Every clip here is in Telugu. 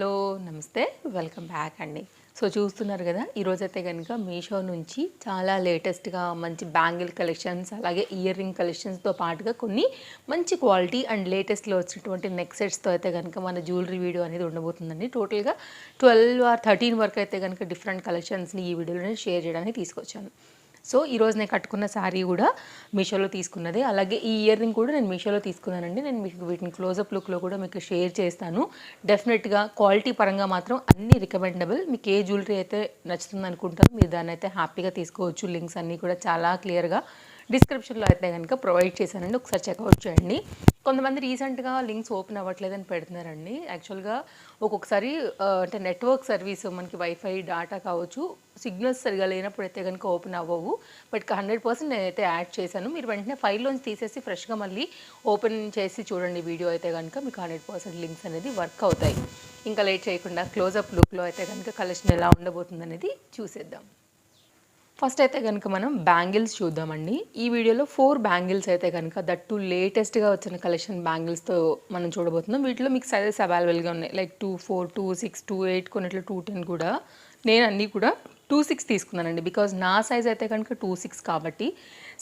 హలో నమస్తే. వెల్కమ్ బ్యాక్ అండి. సో చూస్తున్నారు కదా ఈరోజైతే కనుక మీషో నుంచి చాలా లేటెస్ట్గా మంచి బ్యాంగిల్ కలెక్షన్స్ అలాగే ఇయర్ రింగ్ కలెక్షన్స్తో పాటుగా కొన్ని మంచి క్వాలిటీ అండ్ లేటెస్ట్లో వచ్చినటువంటి నెక్ సెట్స్తో అయితే కనుక మన జ్యువెలరీ వీడియో అనేది ఉండబోతుందండి. టోటల్గా ట్వెల్వ్ ఆర్ థర్టీన్ వరకు అయితే కనుక డిఫరెంట్ కలెక్షన్స్ని ఈ వీడియోలో షేర్ చేయడానికి తీసుకొచ్చాను. సో ఈరోజు నేను కట్టుకున్న శారీ కూడా మీషోలో తీసుకున్నది. అలాగే ఈ ఇయర్ రింగ్ కూడా నేను మీషోలో తీసుకున్నానండి. నేను మీకు వీటిని క్లోజప్ లుక్లో కూడా మీకు షేర్ చేస్తాను. డెఫినెట్గా క్వాలిటీ పరంగా మాత్రం అన్ని రికమెండబుల్ మీకు ఏ జ్యువెలరీ అయితే నచ్చుతుంది అనుకుంటారో మీరు దాన్ని అయితే హ్యాపీగా తీసుకోవచ్చు. లింక్స్ అన్నీ కూడా చాలా క్లియర్గా డిస్క్రిప్షన్లో అయితే కనుక ప్రొవైడ్ చేశానండి. ఒకసారి చెక్అవుట్ చేయండి. కొంతమంది రీసెంట్గా లింక్స్ ఓపెన్ అవ్వట్లేదని పెడుతున్నారండి. యాక్చువల్గా ఒక్కొక్కసారి అంటే నెట్వర్క్ సర్వీస్ మనకి వైఫై డాటా కావచ్చు సిగ్నల్స్ సరిగా లేనప్పుడు అయితే కనుక ఓపెన్ అవ్వవు. బట్ హండ్రెడ్ పర్సెంట్ నేనైతే యాడ్ చేశాను. మీరు వెంటనే ఫైల్లోంచి తీసేసి ఫ్రెష్గా మళ్ళీ ఓపెన్ చేసి చూడండి వీడియో అయితే కనుక మీకు హండ్రెడ్ పర్సెంట్ లింక్స్ అనేది వర్క్ అవుతాయి. ఇంకా లేట్ చేయకుండా క్లోజప్ లుక్లో అయితే కనుక కలెక్షన్ ఎలా ఉండబోతుంది అనేది చూసేద్దాం. ఫస్ట్ అయితే కనుక మనం బ్యాంగిల్స్ చూద్దామండి. ఈ వీడియోలో ఫోర్ బ్యాంగిల్స్ అయితే కనుక దట్ టు లేటెస్ట్గా వచ్చిన కలెక్షన్ బ్యాంగిల్స్తో మనం చూడబోతున్నాం. వీటిలో మీకు సైజెస్ అవైలబుల్గా ఉన్నాయి. Like two four two six two eight కొన్నిట్లో టూ టెన్ కూడా. నేను అన్నీ కూడా టూ సిక్స్ తీసుకున్నానండి. బికాజ్ నా సైజ్ అయితే కనుక టూ సిక్స్ కాబట్టి.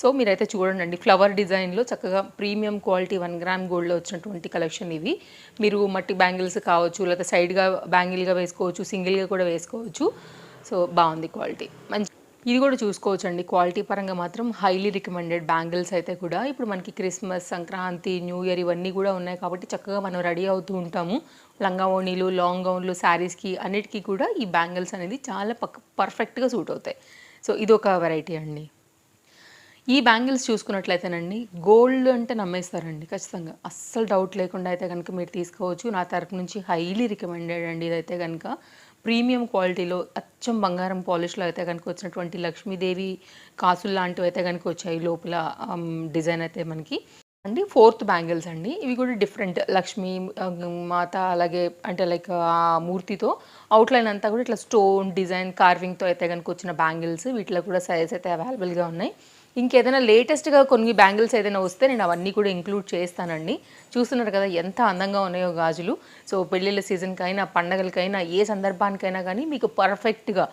సో మీరైతే చూడండి ఫ్లవర్ డిజైన్లో చక్కగా ప్రీమియం క్వాలిటీ వన్ గ్రామ్ గోల్డ్లో వచ్చినటువంటి కలెక్షన్ ఇవి. మీరు మట్టి బ్యాంగిల్స్ కావచ్చు లేకపోతే సైడ్గా బ్యాంగిల్గా వేసుకోవచ్చు సింగిల్గా కూడా వేసుకోవచ్చు. సో బాగుంది క్వాలిటీ మంచి ఇది కూడా చూసుకోవచ్చండి. క్వాలిటీ పరంగా మాత్రం హైలీ రికమెండెడ్ బ్యాంగిల్స్ అయితే కూడా. ఇప్పుడు మనకి క్రిస్మస్ సంక్రాంతి న్యూ ఇయర్ ఇవన్నీ కూడా ఉన్నాయి కాబట్టి చక్కగా మనం రెడీ అవుతూ ఉంటాము. లంగా ఓణీలు లాంగ్ గౌన్లు శారీస్కి అన్నిటికీ కూడా ఈ బ్యాంగిల్స్ అనేది చాలా పక్ పర్ఫెక్ట్గా సూట్ అవుతాయి. సో ఇది ఒక వెరైటీ అండి. ఈ బ్యాంగిల్స్ చూసుకున్నట్లయితేనండి గోల్డ్ అంటే నమ్మేస్తారండి ఖచ్చితంగా. అస్సలు డౌట్ లేకుండా అయితే కనుక మీరు తీసుకోవచ్చు. నా తరపు నుంచి హైలీ రికమెండెడ్ అండి ఇదైతే కనుక ప్రీమియం క్వాలిటీలో అచ్చం బంగారం పాలిష్లో అయితే కనుక వచ్చినటువంటి లక్ష్మీదేవి కాసులు లాంటివి అయితే కనుక వచ్చాయి లోపల డిజైన్ అయితే మనకి. అండి ఫోర్త్ బ్యాంగిల్స్ అండి. ఇవి కూడా డిఫరెంట్ లక్ష్మీ మాత అలాగే అంటే లైక్ ఆ మూర్తితో అవుట్లైన్ అంతా కూడా ఇట్లా స్టోన్ డిజైన్ కార్వింగ్తో అయితే కనుక వచ్చిన బ్యాంగిల్స్ వీటిలో కూడా సైజ్ అయితే అవైలబుల్గా ఉన్నాయి. ఇంకేదైనా లేటెస్ట్గా కొన్ని బ్యాంగిల్స్ ఏదైనా వస్తే నేను అవన్నీ కూడా ఇంక్లూడ్ చేస్తానండి. చూస్తున్నారు కదా ఎంత అందంగా ఉన్నాయో గాజులు. సో పెళ్ళిళ్ళ సీజన్కైనా పండగలకైనా ఏ సందర్భానికైనా కానీ మీకు పర్ఫెక్ట్గా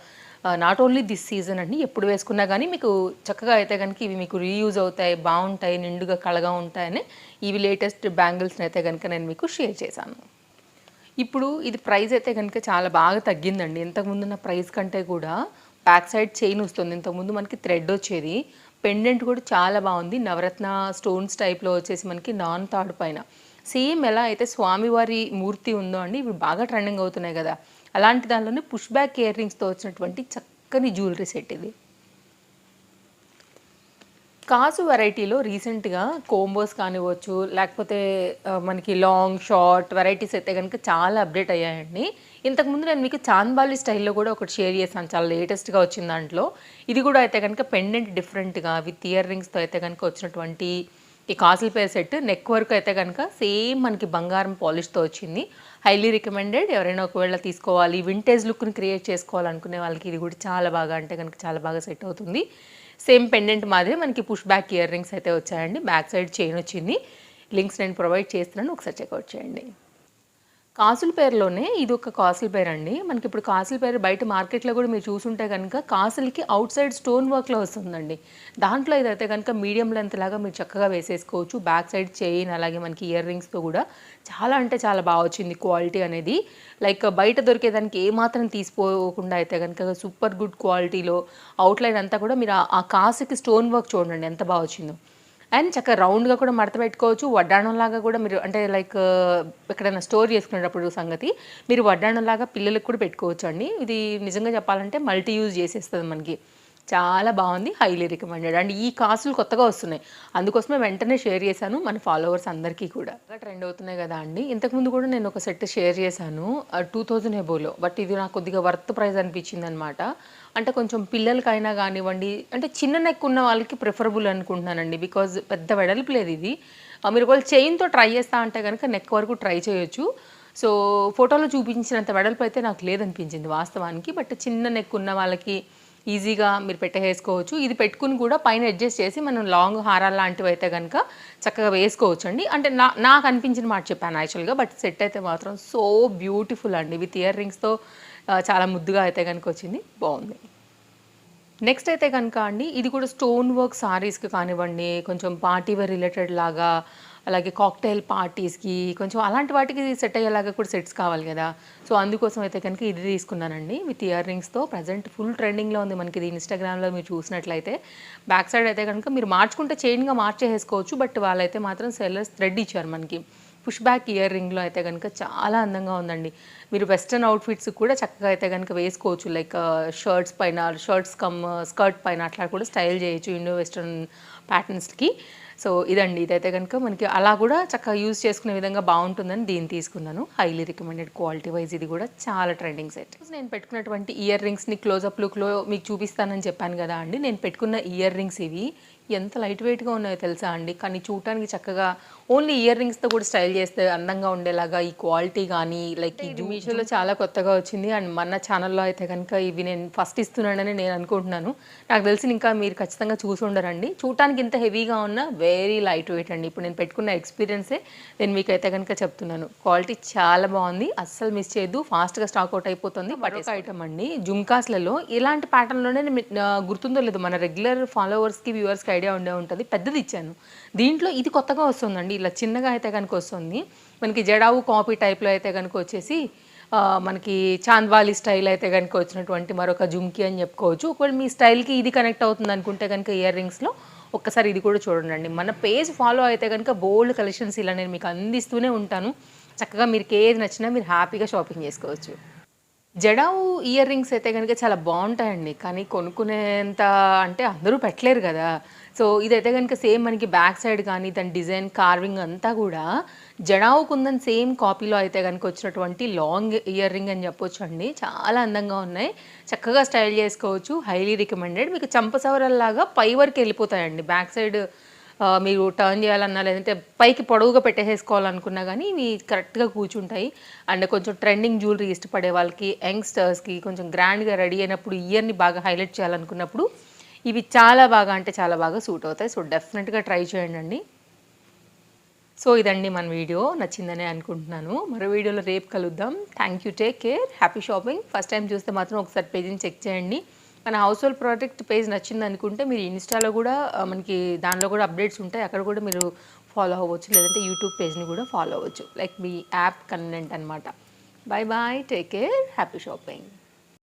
నాట్ ఓన్లీ దిస్ సీజన్ అండి ఎప్పుడు వేసుకున్నా కానీ మీకు చక్కగా అయితే కనుక ఇవి మీకు రీయూజ్ అవుతాయి బాగుంటాయి నిండుగా కళగా ఉంటాయని ఇవి లేటెస్ట్ బ్యాంగిల్స్ని అయితే కనుక నేను మీకు షేర్ చేశాను. ఇప్పుడు ఇది ప్రైస్ అయితే కనుక చాలా బాగా తగ్గిందండి. ఇంతకుముందు ఉన్న ప్రైస్ కంటే కూడా బ్యాక్ సైడ్ చైన్ వస్తుంది. ఇంతకుముందు మనకి థ్రెడ్ వచ్చేది. పెండెంట్ కూడా చాలా బాగుంది. నవరత్న స్టోన్స్ టైప్లో వచ్చేసి మనకి నాన్ తాడు పైన. సేమ్ ఎలా అయితే స్వామివారి మూర్తి ఉందో అండి ఇవి బాగా ట్రెండింగ్ అవుతున్నాయి కదా. అలాంటి దానిలోనే పుష్ బ్యాక్ ఇయర్ రింగ్స్తో వచ్చినటువంటి చక్కని జ్యువెలరీ సెట్ ఇది. కాసు వెరైటీలో రీసెంట్గా కోంబోస్ కానివ్వచ్చు లేకపోతే మనకి లాంగ్ షార్ట్ వెరైటీస్ అయితే కనుక చాలా అప్డేట్ అయ్యాయండి. ఇంతకుముందు నేను మీకు చాంద్బాలి స్టైల్లో కూడా ఒకటి షేర్ చేశాను చాలా లేటెస్ట్గా వచ్చిన దాంట్లో. ఇది కూడా అయితే కనుక పెండెంట్ డిఫరెంట్గా విత్ ఇయర్ రింగ్స్తో అయితే కనుక వచ్చినటువంటి ఈ కాసుల పేర్ సెట్ నెక్ వర్క్ అయితే కనుక సేమ్ మనకి బంగారం పాలిష్తో వచ్చింది. హైలీ రికమెండెడ్ ఎవరైనా ఒకవేళ తీసుకోవాలి వింటేజ్ లుక్ని క్రియేట్ చేసుకోవాలనుకునే వాళ్ళకి ఇది కూడా చాలా బాగా అంటే కనుక చాలా బాగా సెట్ అవుతుంది. సేమ్ పెండెంట్ మాదిరి మనకి పుష్ బ్యాక్ ఇయర్ రింగ్స్ అయితే వచ్చాయండి. బ్యాక్ సైడ్ చైన్ వచ్చింది. లింక్స్ నేను ప్రొవైడ్ చేస్తున్నాను. ఒకసారి చెక్అవుట్ చేయండి. కాసుల పేరులోనే ఇది ఒక కాసుల పేరు అండి మనకి ఇప్పుడు కాసుల పేరు బయట మార్కెట్లో కూడా మీరు చూసుంటే కనుక కాసులకి అవుట్ సైడ్ స్టోన్ వర్క్లో వస్తుందండి. దాంట్లో ఇదైతే కనుక మీడియం లెంత్ లాగా మీరు చక్కగా వేసేసుకోవచ్చు. బ్యాక్ సైడ్ చైన్ అలాగే మనకి ఇయర్ రింగ్స్తో కూడా చాలా అంటే చాలా బాగా వచ్చింది క్వాలిటీ అనేది. లైక్ బయట దొరికేదానికి ఏమాత్రం తీసిపోకుండా అయితే కనుక సూపర్ గుడ్ క్వాలిటీలో అవుట్లైన్ అంతా కూడా మీరు ఆ- ఆ కాసుకి స్టోన్ వర్క్ చూడండి ఎంత బాగా వచ్చిందో. అండ్ చక్కగా రౌండ్గా కూడా మడత పెట్టుకోవచ్చు. వడ్డాణం లాగా కూడా మీరు అంటే లైక్ uh, ఎక్కడైనా స్టోర్ చేసుకునేటప్పుడు సంగతి మీరు వడ్డాణం లాగా పిల్లలకు కూడా పెట్టుకోవచ్చు అండి ఇది నిజంగా చెప్పాలంటే మల్టీ యూజ్ చేసేస్తుంది మనకి. చాలా బాగుంది హైలీ రికమెండెడ్ అండ్ ఈ కాసులు కొత్తగా వస్తున్నాయి. అందుకోసమే వెంటనే షేర్ చేశాను మన ఫాలోవర్స్ అందరికీ కూడా. ట్రెండ్ అవుతున్నాయి కదా అండి. ఇంతకుముందు కూడా నేను ఒక సెట్ షేర్ చేశాను టూ థౌజండ్ ఎబోలో బట్ ఇది నాకు కొద్దిగా వర్త్ ప్రైస్ అనిపించింది అనమాట అంటే కొంచెం పిల్లలకైనా కానివ్వండి అంటే చిన్న నెక్ ఉన్న వాళ్ళకి ప్రిఫరబుల్ అనుకుంటున్నానండి. బికాజ్ పెద్ద వెడల్పు లేదు ఇది. మీరు ఒకవేళ చైన్తో ట్రై చేస్తా అంటే కనుక నెక్ వరకు ట్రై చేయొచ్చు. సో ఫోటోలో చూపించినంత వెడల్పు అయితే నాకు లేదనిపించింది వాస్తవానికి. బట్ చిన్న నెక్ ఉన్న వాళ్ళకి ఈజీగా మీరు పెట్టేసుకోవచ్చు. ఇది పెట్టుకుని కూడా పైన అడ్జస్ట్ చేసి మనం లాంగ్ హారాలు లాంటివి అయితే కనుక చక్కగా వేసుకోవచ్చు అండి అంటే నా నాకు అనిపించిన మాట చెప్పాను యాక్చువల్గా బట్ సెట్ అయితే మాత్రం సో బ్యూటిఫుల్ అండి. విత్ ఇయర్ రింగ్స్తో చాలా ముద్దుగా అయితే కనుక వచ్చింది. బాగుంది. నెక్స్ట్ అయితే కనుక అండి ఇది కూడా స్టోన్ వర్క్ సారీస్కి కానివ్వండి కొంచెం పార్టీ వేర్ రిలేటెడ్ లాగా అలాగే కాక్టైల్ పార్టీస్కి కొంచెం అలాంటి వాటికి సెట్ అయ్యేలాగా కూడా సెట్స్ కావాలి కదా. సో అందుకోసం అయితే కనుక ఇది తీసుకున్నానండి. విత్ ఇయర్ రింగ్స్తో ప్రజెంట్ ఫుల్ ట్రెండింగ్లో ఉంది మనకి ఇది ఇన్స్టాగ్రామ్లో మీరు చూసినట్లయితే. బ్యాక్ సైడ్ అయితే కనుక మీరు మార్చుకుంటే చైన్గా మార్చేసుకోవచ్చు బట్ వాళ్ళైతే మాత్రం సెల్లర్స్ థ్రెడ్ ఇచ్చారు మనకి. పుష్ బ్యాక్ ఇయర్ రింగ్లో అయితే కనుక చాలా అందంగా ఉందండి. మీరు వెస్ట్రన్ అవుట్ఫిట్స్ కూడా చక్కగా అయితే కనుక వేసుకోవచ్చు. లైక్ షర్ట్స్ uh, పైన షర్ట్స్ కమ్ స్కర్ట్ పైన అట్లా కూడా స్టైల్ చేయొచ్చు ఇండో వెస్ట్రన్ ప్యాటర్న్స్కి సో ఇదండి. ఇదైతే కనుక మనకి అలా కూడా చక్కగా యూజ్ చేసుకునే విధంగా బాగుంటుందని దీన్ని తీసుకున్నాను. హైలీ రికమెండెడ్ క్వాలిటీ వైజ్ ఇది కూడా చాలా ట్రెండింగ్ సెట్ నేను పెట్టుకున్నటువంటి ఇయర్ రింగ్స్ని క్లోజప్ లుక్లో మీకు చూపిస్తానని చెప్పాను కదా అండి. నేను పెట్టుకున్న ఇయర్ రింగ్స్ ఇవి ఎంత లైట్ వెయిట్గా ఉన్నాయో తెలుసా అండి. కానీ చూడటానికి చక్కగా ఓన్లీ ఇయర్ రింగ్స్తో కూడా స్టైల్ చేస్తే అందంగా ఉండేలాగా ఈ క్వాలిటీ కానీ లైక్ ఈ మీషోలో చాలా కొత్తగా వచ్చింది. అండ్ మన ఛానల్లో అయితే కనుక ఇవి నేను ఫస్ట్ ఇస్తున్నానని నేను అనుకుంటున్నాను. నాకు తెలిసి ఇంకా మీరు ఖచ్చితంగా చూసి ఉండరండి. చూడటానికి ఇంత హెవీగా ఉన్న వెరీ లైట్ వెయిట్ అండి. ఇప్పుడు నేను పెట్టుకున్న ఎక్స్పీరియన్సే నేను మీకు అయితే కనుక చెప్తున్నాను. క్వాలిటీ చాలా బాగుంది. అస్సలు మిస్ చేయొద్దు. ఫాస్ట్గా స్టాక్ అవుట్ అయిపోతుంది. బట్ ఐటమ్ అండి. జుమ్కాస్లలో ఇలాంటి ప్యాటర్న్లోనే గుర్తుందో లేదు మన రెగ్యులర్ ఫాలోవర్స్కి వ్యూవర్స్కి ఐడియా ఉండే ఉంటుంది. పెద్దది ఇచ్చాను దీంట్లో ఇది కొత్తగా వస్తుందండి. ఇలా చిన్నగా అయితే కనుక వస్తుంది. మనకి జడావు కాపీ టైప్లో అయితే కనుక వచ్చేసి మనకి చాంద్వాలి స్టైల్ అయితే కనుక వచ్చినటువంటి మరొక జుమ్కి అని చెప్పుకోవచ్చు. ఒకవేళ మీ స్టైల్కి ఇది కనెక్ట్ అవుతుంది అనుకుంటే కనుక ఇయర్ రింగ్స్లో ఒక్కసారి ఇది కూడా చూడండి మన పేజ్ ఫాలో అయితే కనుక బోల్డ్ కలెక్షన్స్ ఇలా నేను మీకు అందిస్తూనే ఉంటాను. చక్కగా మీకు ఏది నచ్చినా మీరు హ్యాపీగా షాపింగ్ చేసుకోవచ్చు. జడావు ఇయర్ రింగ్స్ అయితే కనుక చాలా బాగుంటాయండి. కానీ కొనుక్కునేంత అంటే అందరూ పెట్టలేరు కదా. సో ఇదైతే కనుక సేమ్ మనకి బ్యాక్ సైడ్ కానీ దాని డిజైన్ కార్వింగ్ అంతా కూడా జడావుకు ఉందని సేమ్ కాపీలో అయితే కనుక వచ్చినటువంటి లాంగ్ ఇయర్ రింగ్ అని చెప్పొచ్చు అండి చాలా అందంగా ఉన్నాయి. చక్కగా స్టైల్ చేసుకోవచ్చు. Highly recommended. మీకు చంపసవరల్లాగా పై వరకు వెళ్ళిపోతాయండి. బ్యాక్ సైడ్ మీరు టర్న్ చేయాలన్నా లేదంటే పైకి పొడవుగా పెట్టేసుకోవాలనుకున్నా కానీ ఇవి కరెక్ట్గా కూర్చుంటాయి. అండ్ కొంచెం ట్రెండింగ్ జ్యువెలరీ ఇష్టపడే వాళ్ళకి యంగ్స్టర్స్కి కొంచెం గ్రాండ్గా రెడీ అయినప్పుడు ఇయర్ని బాగా హైలైట్ చేయాలనుకున్నప్పుడు ఇవి చాలా బాగా అంటే చాలా బాగా సూట్ అవుతాయి. సో డెఫినెట్గా ట్రై చేయండి సో ఇదండి మన వీడియో నచ్చిందనే అనుకుంటున్నాను. మరో వీడియోలో రేపు కలుద్దాం. Thank you take care happy shopping first time చూస్తే మాత్రం ఒకసారి పేజీని చెక్ చేయండి. మన హౌస్ హోల్డ్ ప్రోడక్ట్ పేజ్ నచ్చింది అనుకుంటే మీరు ఇన్స్టాలో కూడా మనకి దానిలో కూడా అప్డేట్స్ ఉంటాయి. అక్కడ కూడా మీరు ఫాలో అవ్వచ్చు. లేదంటే యూట్యూబ్ పేజ్ని కూడా ఫాలో అవ్వచ్చు. లైక్ మీ యాప్ కన్వెంట్ అనమాట bye bye take care happy shopping